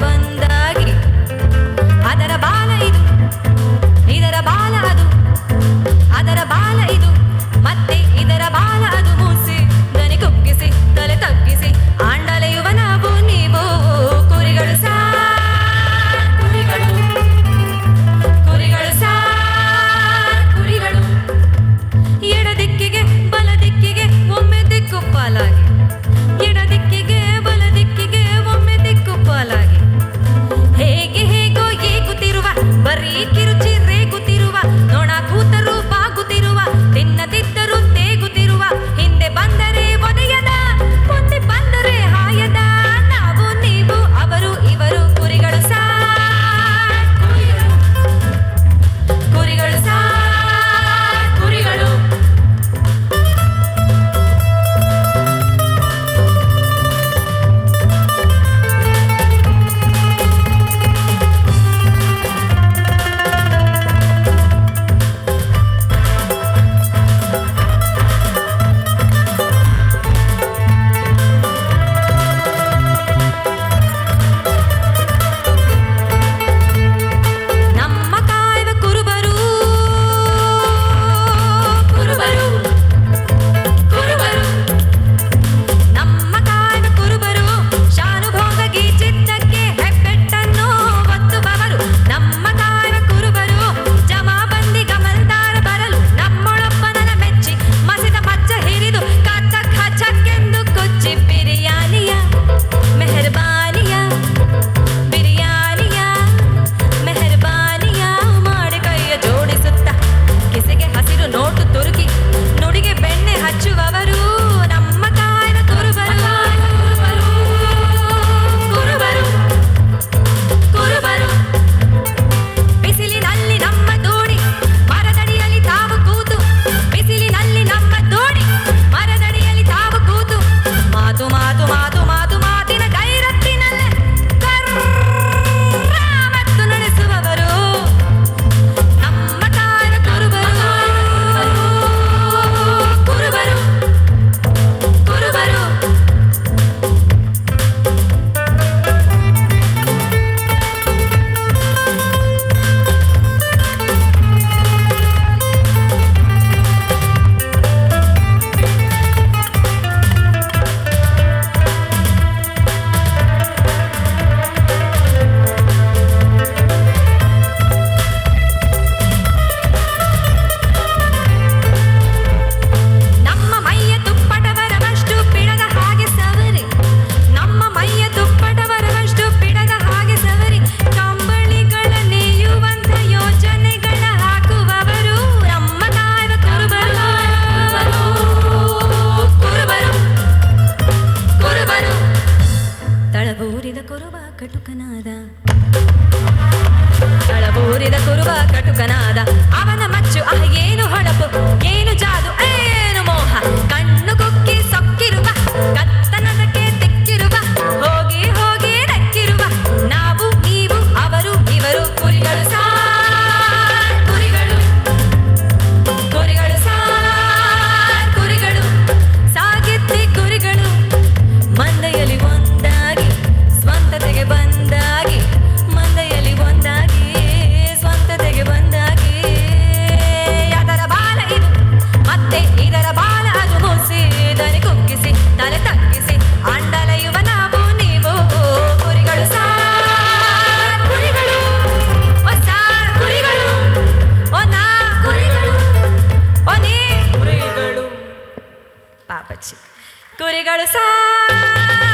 bandha Kuruva ಕಟುಕನಾದ ಅಳಬೋರಿದ Kuruva ಕಟುಕನಾದ ಅವನ ಮಚ್ಚು ಅಹಗೇನು कोरेगाड सा